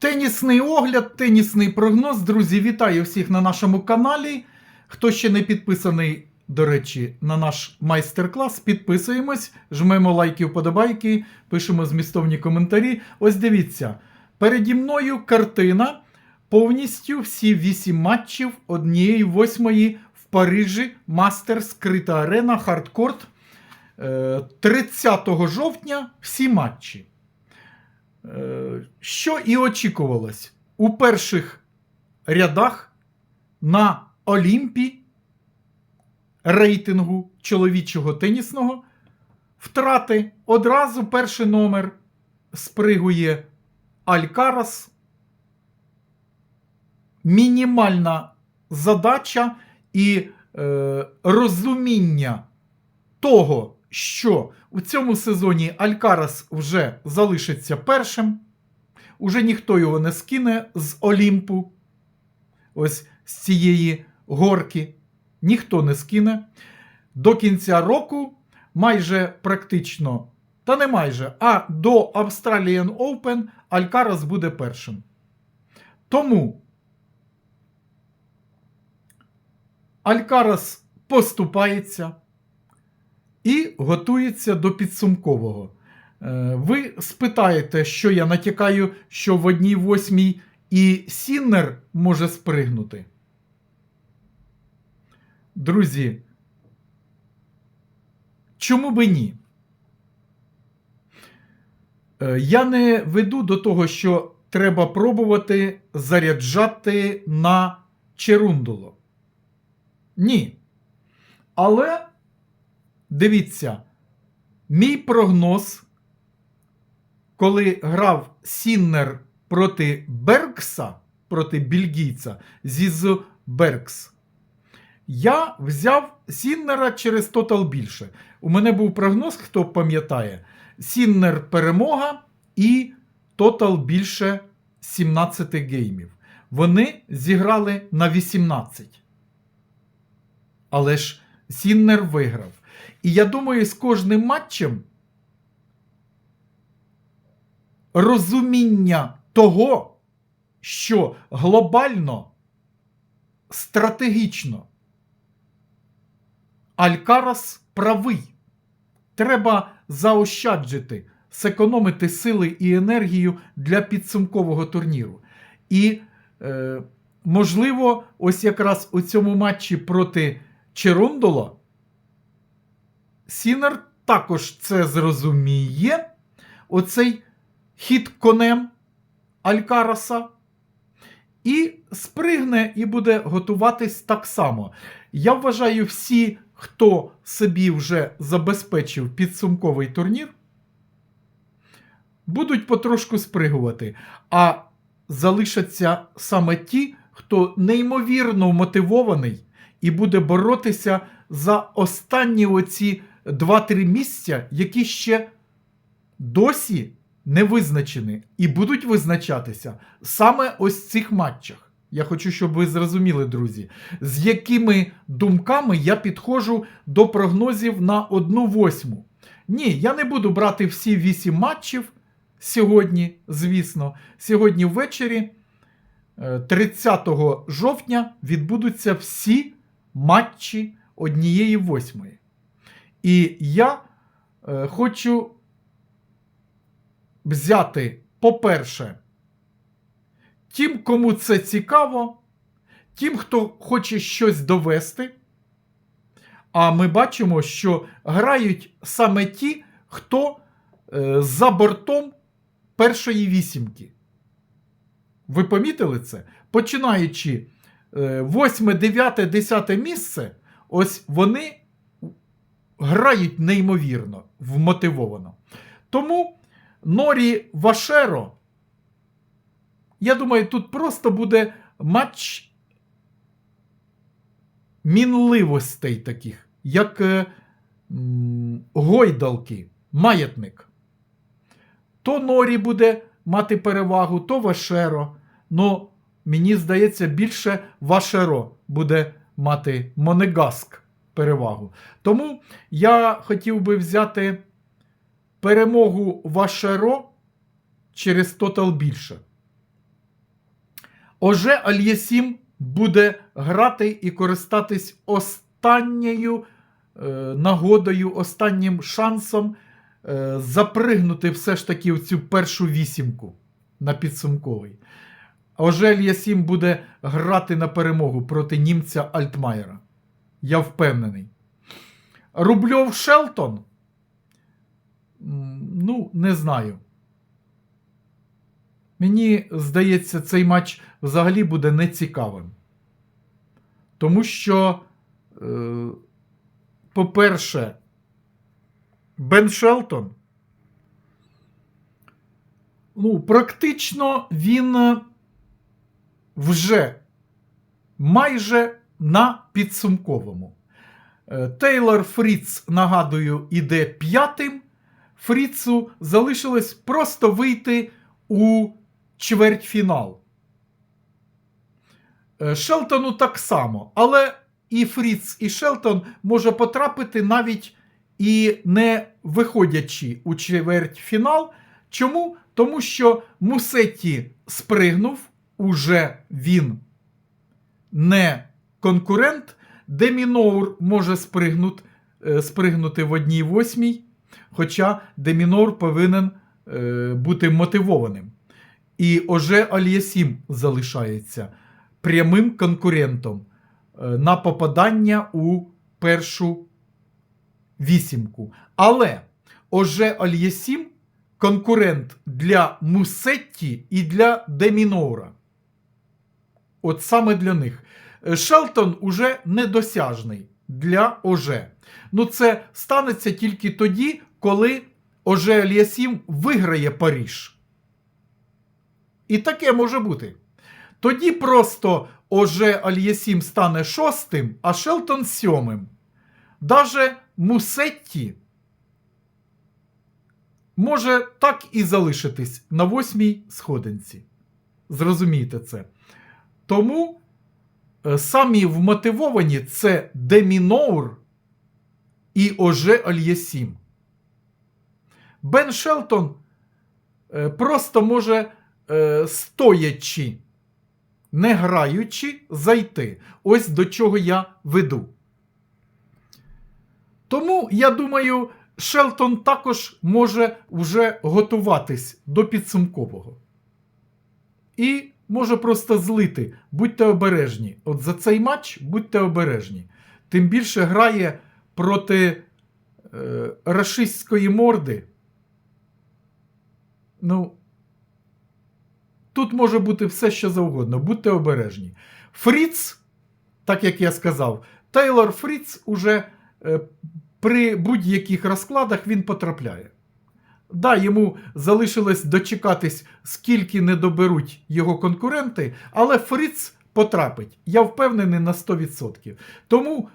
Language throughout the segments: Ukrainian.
Тенісний огляд, тенісний прогноз. Друзі, вітаю всіх на нашому каналі. Хто ще не підписаний, до речі, на наш майстер-клас, підписуємось, жмемо лайки, вподобайки, пишемо змістовні коментарі. Ось дивіться, переді мною картина повністю всі вісім матчів однієї восьмої в Парижі Мастер скрита арена Хардкорт. Е, 30 жовтня всі матчі. Що і очікувалось у перших рядах на Олімпі рейтингу чоловічого тенісного втрати одразу перший номер спригує Алькарас. Мінімальна задача і е, розуміння того, що у цьому сезоні Алькарас вже залишиться першим, уже ніхто його не скине з Олімпу, ось з цієї горки, ніхто не скине. До кінця року майже практично, та не майже, а до Australian Open Алькарас буде першим. Тому Алькарас поступається і готується до підсумкового. Е, Ви спитаєте, що я натякаю, що в одній восьмій і Сіннер може спригнути. Друзі, чому би ні? Е, Я не веду до того, що треба пробувати заряджати на черундуло. Ні. Але дивіться, мій прогноз, коли грав Сіннер проти Бергса, проти бельгійця Зізу Бергс, я взяв Сіннера через тотал більше. У мене був прогноз, хто пам'ятає, Сіннер перемога і тотал більше 17 геймів. Вони зіграли на 18. Але ж Сіннер виграв. І я думаю, з кожним матчем розуміння того, що глобально, стратегічно Алькарас правий. Треба заощаджити, зекономити сили і енергію для підсумкового турніру. І, е, можливо, ось якраз у цьому матчі проти Черондола Сінер також це зрозуміє. Оцей хід конем Алькараса. І спригне і буде готуватись так само. Я вважаю, всі, хто собі вже забезпечив підсумковий турнір, будуть потрошку спригувати. А залишаться саме ті, хто неймовірно мотивований і буде боротися за останні оці 2-3 місця, які ще досі не визначені і будуть визначатися саме ось цих матчах. Я хочу, щоб ви зрозуміли, друзі, з якими думками я підходжу до прогнозів на одну восьму. Ні, я не буду брати всі 8 матчів сьогодні, звісно. Сьогодні ввечері, е, 30 жовтня, відбудуться всі матчі однієї восьмої. І я е, хочу взяти, по-перше, тим, кому це цікаво, тим, хто хоче щось довести. А ми бачимо, що грають саме ті, хто е, за бортом першої вісімки. Ви помітили це? Починаючи е, 8, 9, 10 місце, ось вони грають неймовірно, вмотивовано. Тому Норі Вашеро, я думаю, тут просто буде матч мінливостей таких, як е, гойдалки, маятник. То Норі буде мати перевагу, то Вашеро. Ну, мені здається, більше Вашеро буде мати Монегаск перевагу. Тому я хотів би взяти перемогу Вашеро через тотал більше. Оже Альєсім буде грати і користатись останньою е, нагодою, останнім шансом е, запригнути все ж таки в цю першу вісімку на підсумковий. Оже Альєсім буде грати на перемогу проти німця Альтмайера. Я впевнений. Рубльов Шелтон? Ну, не знаю. Мені здається, цей матч взагалі буде нецікавим. Тому що, е, по-перше, Бен Шелтон, ну, практично він е, вже майже на підсумковому. Е, Тейлор Фріц, нагадую, іде п'ятим. Фріцу залишилось просто вийти у чвертьфінал. Е, Шелтону так само, але і Фріц, і Шелтон може потрапити навіть і не виходячи у чвертьфінал. Чому? Тому що Мусетті спригнув, уже він не конкурент. Деміноур може спригнути, е, спригнути в одній восьмій, хоча Демінор повинен е, бути мотивованим. І Оже Альєсім залишається прямим конкурентом е, на попадання у першу вісімку. Але Оже Альєсім конкурент для Мусетті і для Демінора. От саме для них. Шелтон уже недосяжний для Оже. Ну, це станеться тільки тоді, коли Оже Альєсім виграє Паріж. І таке може бути. Тоді просто Оже Альєсім стане шостим, а Шелтон сьомим. Даже Мусетті може так і залишитись на восьмій сходинці. Зрозумійте це. Тому самі вмотивовані це Деміноур і Оже Альєсім. Бен Шелтон е, просто може е, стоячи, не граючи, зайти. Ось до чого я веду. Тому, я думаю, Шелтон також може вже готуватись до підсумкового. І може просто злити. Будьте обережні. От за цей матч будьте обережні. Тим більше грає проти е, рашистської морди. Ну, тут може бути все, що завгодно. Будьте обережні. Фріц, так як я сказав, Тейлор Фріц уже е, при будь-яких розкладах він потрапляє. Да, йому залишилось дочекатись, скільки не доберуть його конкуренти, але Фріц потрапить. Я впевнений на 100%. Тому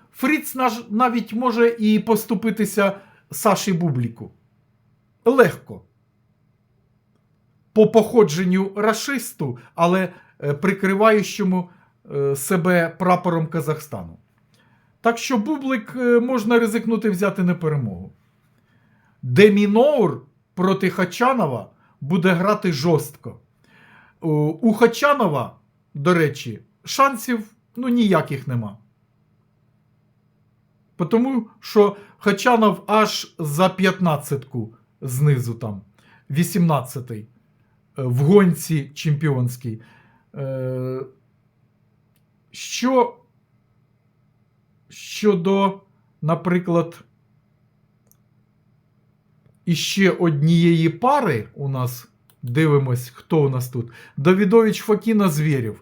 наш навіть може і поступитися Саші Бубліку. Легко. По походженню рашисту, але е, прикриваючому е, себе прапором Казахстану. Так що Бублик е, можна ризикнути взяти на перемогу. Деміноур проти Хачанова буде грати жорстко. У- У Хачанова, до речі, шансів ну, ніяких нема. Тому що Хачанов аж за 15-ку знизу там, 18-й е, в гонці чемпіонській. Е, Що щодо, наприклад, іще однієї пари у нас дивимось, хто у нас тут. Давідович Фокіна Звєрєв.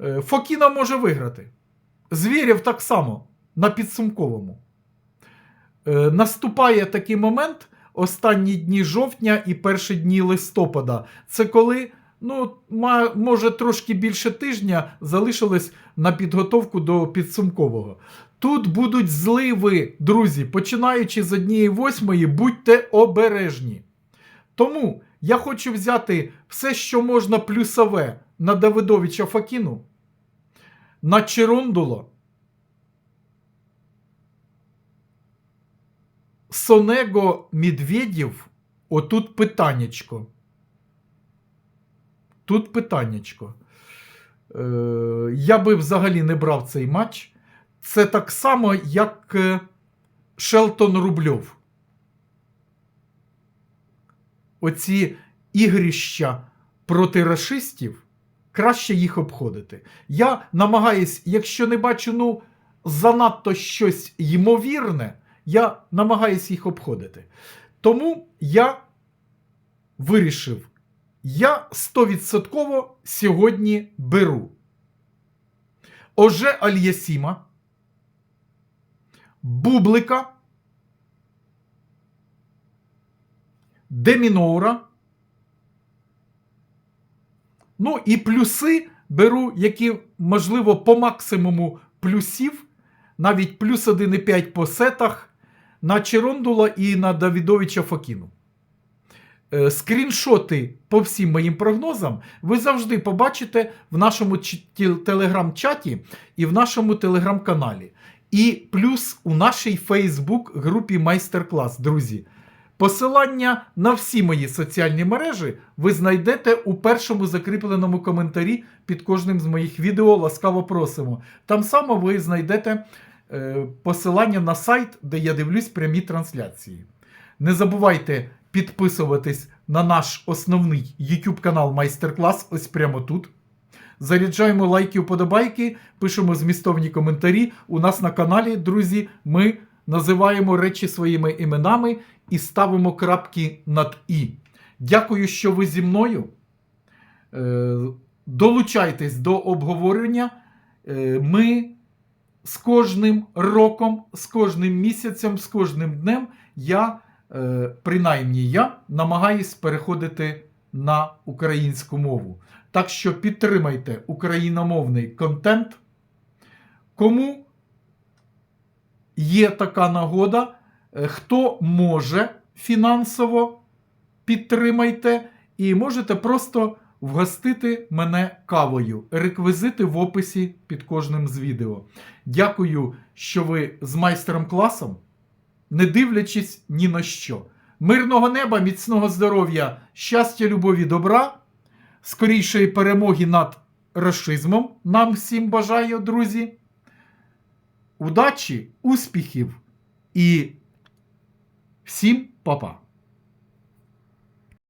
Е, Фокіна може виграти. Звірів так само на підсумковому. Е, Наступає такий момент останні дні жовтня і перші дні листопада. Це коли, ну, може, трошки більше тижня залишилось на підготовку до підсумкового. Тут будуть зливи, друзі, починаючи з однієї восьмої, будьте обережні. Тому я хочу взяти все, що можна плюсове на Давидовича Факіну, на Черондуло, Сонего Медведєв, отут питаннячко. Тут питаннячко. е, я би взагалі не брав цей матч. Це так само, як е, Шелтон Рубльов. Оці ігрища проти расистів, краще їх обходити. Я намагаюсь, якщо не бачу ну, занадто щось ймовірне, я намагаюсь їх обходити. Тому я вирішив, я 100% сьогодні беру Оже Альясіма, Бублика, Деміноура. Ну і плюси беру, які, можливо, по максимуму плюсів, навіть плюс 1,5 по сетах на Черондула і на Давідовича Фокіну. Е, Скріншоти по всім моїм прогнозам ви завжди побачите в нашому телеграм-чаті і в нашому телеграм-каналі. І плюс у нашій Фейсбук-групі Майстер-клас, друзі. Посилання на всі мої соціальні мережі ви знайдете у першому закріпленому коментарі під кожним з моїх відео. Ласкаво просимо. Там само ви знайдете е, посилання на сайт, де я дивлюсь прямі трансляції. Не забувайте підписуватись на наш основний YouTube канал Майстер-клас, ось прямо тут. Заряджаємо лайки, вподобайки, пишемо змістовні коментарі. У нас на каналі, друзі, ми називаємо речі своїми іменами і ставимо крапки над І. Дякую, що ви зі мною. Е, Долучайтесь до обговорення. Е, Ми з кожним роком, з кожним місяцем, з кожним днем я, принаймні я, намагаюсь переходити на українську мову. Так що підтримайте україномовний контент. Кому є така нагода, е, хто може фінансово підтримайте, і можете просто вгостити мене кавою. Реквізити в описі під кожним з відео. Дякую, що ви з майстером класом, не дивлячись ні на що. Мирного неба, міцного здоров'я, щастя, любові, добра, скорішої перемоги над расизмом. Нам всім бажаю, друзі. Удачі, успіхів і всім па-па!